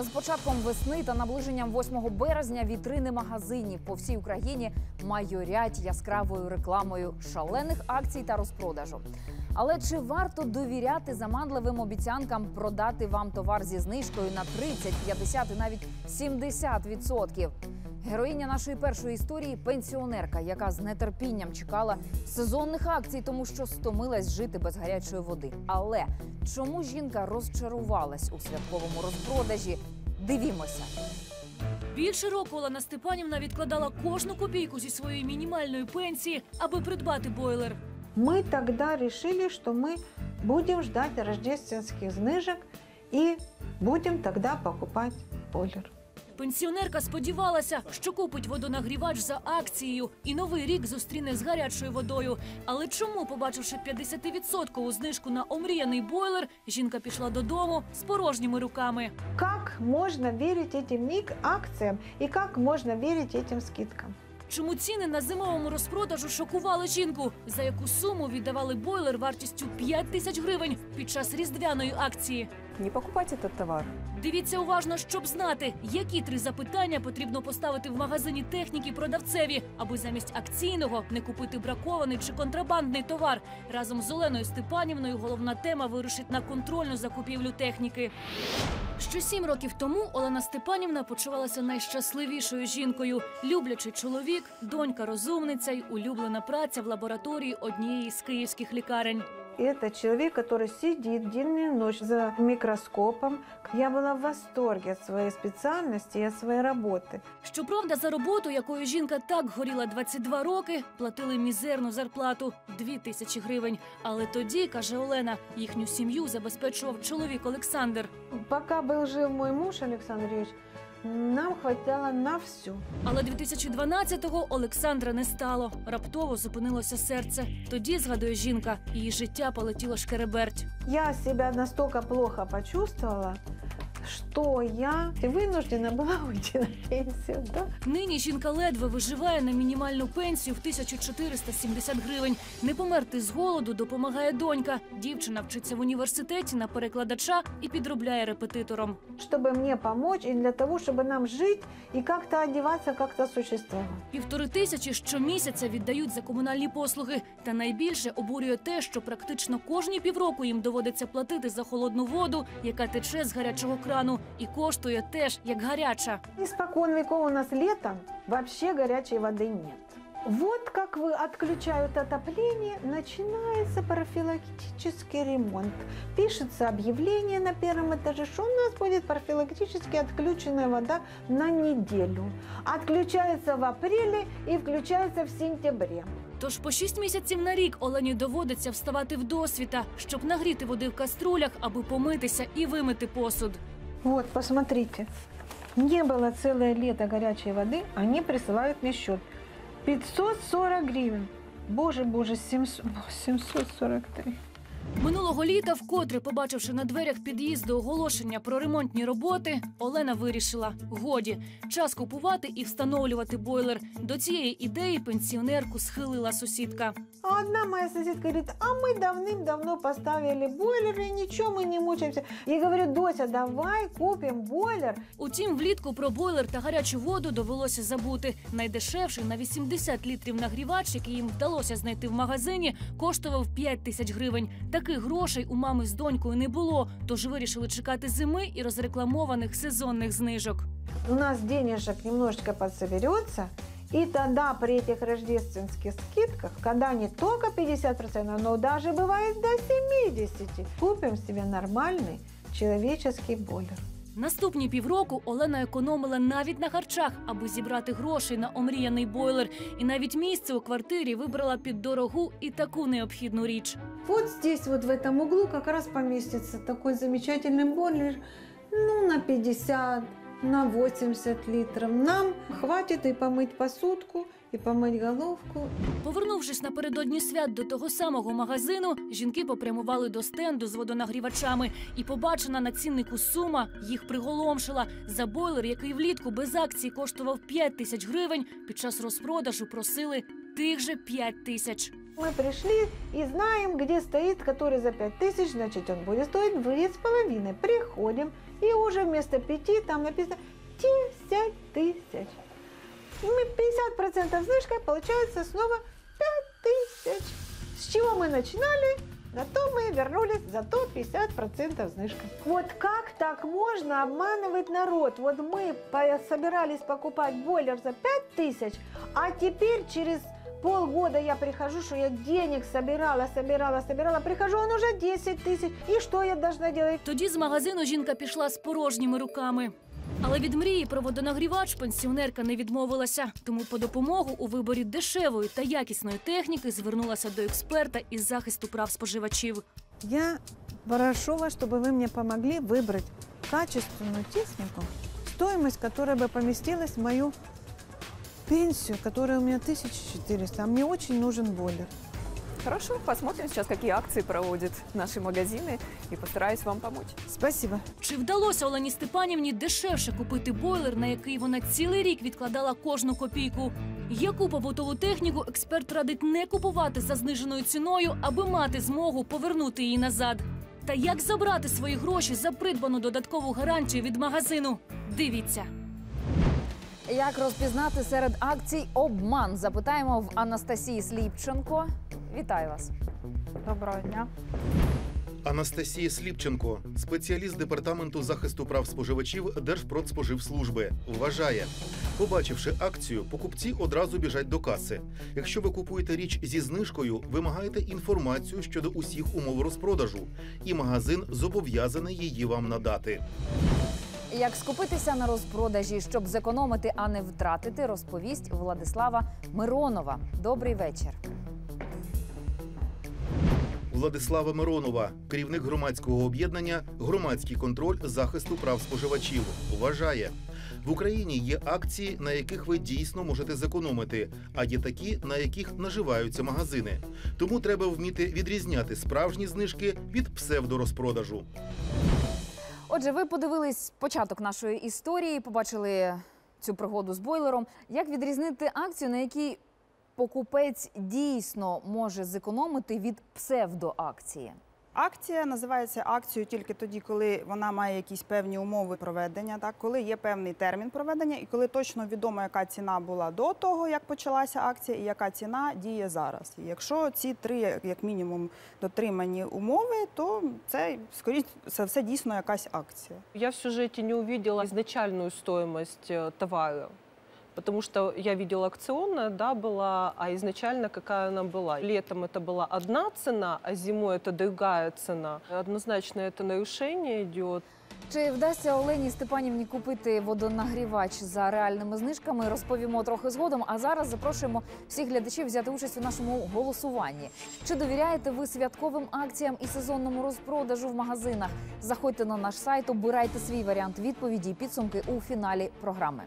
З початком весни та наближенням 8 березня вітрини магазинів по всій Україні майорять яскравою рекламою шалених акцій та розпродажу. Але чи варто довіряти заманливим обіцянкам продати вам товар зі знижкою на 30, 50 і навіть 70 відсотків? Героїня нашої першої історії пенсіонерка, яка з нетерпінням чекала сезонних акцій, тому що стомилась жити без гарячої води. Але чому жінка розчарувалась у святковому розпродажі? Дивімося. Більше року Олена Степанівна відкладала кожну копійку зі своєї мінімальної пенсії, аби придбати бойлер. Мы тогда решили, что мы будем ждать рождественских знижек и будем тогда покупать бойлер. Пенсіонерка сподівалася, що купить водонагрівач за акцією і новий рік зустріне з гарячою водою. Але чому, побачивши 50% знижку на омріяний бойлер, жінка пішла додому з порожніми руками. Как можно верить этим миг акциям и как можно верить этим скидкам? Чому ціни на зимовому розпродажу шокували жінку? За яку суму віддавали бойлер вартістю 5 тисяч гривень під час різдвяної акції? Не покупать этот товар. Дивіться уважно, щоб знати, які три запитання потрібно поставити в магазині техніки продавцеві, аби замість акційного не купити бракований чи контрабандний товар. Разом з Оленою Степанівною головна тема вирушить на контрольну закупівлю техніки. Ще сім років тому Олена Степанівна почувалася найщасливішою жінкою. Люблячий чоловік, донька розумниця й улюблена праця в лабораторії однієї з київських лікарень. И Это человек, который сидит день и ночь за микроскопом. Я была в восторге от своей специальности и от своей работы. Щоправда, за роботу, якою жінка так горіла 22 роки, платили мізерну зарплату 2 тисячі гривень. Але тоді, каже Олена, їхню сім'ю забезпечував чоловік Олександр. Пока был жив мой муж Александр Юрьевич, нам хватало на всю. Але 2012-го Олександра не стало. Раптово зупинилося серце. Тоді, згадує жінка, її життя полетіло шкереберть. Я себя настолько плохо почувствовала, что я вынуждена была уйти на пенсию. Да? Нині жінка ледве виживає на мінімальну пенсію в 1470 гривень. Не померти з голоду допомагає донька. Дівчина вчиться в університеті на перекладача і підробляє репетитором. Чтобы мне помочь и для того, чтобы нам жить и как-то одеваться, как-то существовать. Півтори тисячі щомісяця віддають за комунальні послуги. Та найбільше обурює те, що практично кожні півроку їм доводиться платити за холодну воду, яка тече з гарячого крану, і коштує теж як гаряча. Испокон веков у нас летом вообще горячей воды нет. Вот как вы отключают отопление, начинается профилактический ремонт. Пишется объявление на первом этаже, что у нас будет профилактически отключенная вода на неделю. Отключается в апреле и включается в сентябре. Тож по шість місяців на рік Олені доводиться вставати в досвіта, щоб нагріти води в каструлях, аби помитися і вимити посуд. Вот, посмотрите. Не было целое лето горячей воды, они присылают мне счет. 540 гривен. Боже, боже, 700, 743. Минулого літа, вкотре побачивши на дверях під'їзду оголошення про ремонтні роботи, Олена вирішила: годі, час купувати і встановлювати бойлер. До цієї ідеї пенсіонерку схилила сусідка. А одна моя соседка говорит, а мы давным-давно поставили бойлер, и ничего, мы не мучаемся. Я говорю, Дося, давай купим бойлер. Утім, влітку про бойлер та гарячу воду довелося забути. Найдешевший на 80 літрів нагрівач, який їм вдалося знайти в магазині, коштував 5 тисяч гривень. Таких грошей у мами з донькою не було, тож вирішили чекати зими і розрекламованих сезонних знижок. У нас денежек немножечко подсоберется, и тогда при этих рождественских скидках, когда не только 50%, но даже бывает до 70%, купим себе нормальный человеческий бойлер. Наступні півроку Олена економила навіть на харчах, аби зібрати грошей на омріяний бойлер. І навіть місце у квартирі вибрала під дорогу і таку необхідну річ. Вот здесь, вот в этом углу, как раз поместится такой замечательный бойлер, ну, на 50, на 80 литров. Нам хватит и помыть посудку, и помыть головку. Повернувшись напередодні свят до того самого магазину, жінки попрямували до стенду з водонагрівачами, і побачена на ціннику сума їх приголомшила. За бойлер, який влітку без акції коштував 5 тисяч гривень, під час розпродажу просили тих же 5 тисяч. Мы пришли и знаем, где стоит, который за 5 тысяч, значит, он будет стоить 2,5. Приходим, и уже вместо 5 там написано 10 тысяч. Мы 50% знижкой, получается снова 5 тысяч. С чего мы начинали, зато мы вернулись, зато 50% знижка. Вот как так можно обманывать народ? Вот мы по- собирались покупать бойлер за 5 тысяч, а теперь через полгода я прихожу, что я денег собирала, собирала, собирала, прихожу, он уже 10 тысяч. И что я должна делать? Тоді з магазину жінка пішла з порожніми руками. Але від мрії про водонагрівач пенсіонерка не відмовилася. Тому по допомогу у виборі дешевої та якісної техніки звернулася до експерта із захисту прав споживачів. Я прошу вас, чтобы вы мне помогли выбрать качественную технику, стоимость которой бы поместилась в мою пенсию, которая у меня 1400, а мне очень нужен бойлер. Хорошо, посмотрим сейчас, какие акции проводят наши магазины и постараюсь вам помочь. Спасибо. Чи вдалося Олені Степанівні дешевше купити бойлер, на який вона цілий рік відкладала кожну копійку? Яку побутову техніку експерт радить не купувати за зниженою ціною, аби мати змогу повернути її назад? Та як забрати свої гроші за придбану додаткову гарантію від магазину? Дивіться. Як розпізнати серед акцій обман? Запитаємо в Анастасії Сліпченко. Вітаю вас. Доброго дня. Анастасія Сліпченко, спеціаліст департаменту захисту прав споживачів Держпродспоживслужби, вважає, побачивши акцію, покупці одразу біжать до каси. Якщо ви купуєте річ зі знижкою, вимагаєте інформацію щодо усіх умов розпродажу, і магазин зобов'язаний її вам надати. Як скупитися на розпродажі, щоб зекономити, а не втратити, розповість Владислава Миронова. Добрий вечір. Владислава Миронова, керівник громадського об'єднання Громадський контроль захисту прав споживачів, вважає. В Україні є акції, на яких ви дійсно можете зекономити, а є такі, на яких наживаються магазини. Тому треба вміти відрізняти справжні знижки від псевдорозпродажу. Отже, ви подивились початок нашої історії, побачили цю пригоду з бойлером. Як відрізнити акцію, на якій покупець дійсно може зекономити від псевдоакції? Акція називається акцією тільки тоді, коли вона має якісь певні умови проведення, так коли є певний термін проведення, і коли точно відомо, яка ціна була до того, як почалася акція, і яка ціна діє зараз. І якщо ці три, як мінімум, дотримані умови, то це скоріше за все дійсно якась акція. Я в сюжете не увидела изначальную стоимость э, товара, потому что я видела акционная, да, была, а изначально какая она была. Летом это была одна цена, а зимой это другая цена. Однозначно это нарушение идет. Чи вдасться Олені Степанівні купити водонагрівач за реальними знижками? Розповімо трохи згодом. А зараз запрошуємо всіх глядачів взяти участь у нашому голосуванні. Чи довіряєте ви святковим акціям і сезонному розпродажу в магазинах? Заходьте на наш сайт, обирайте свій варіант відповіді і підсумки у фіналі програми.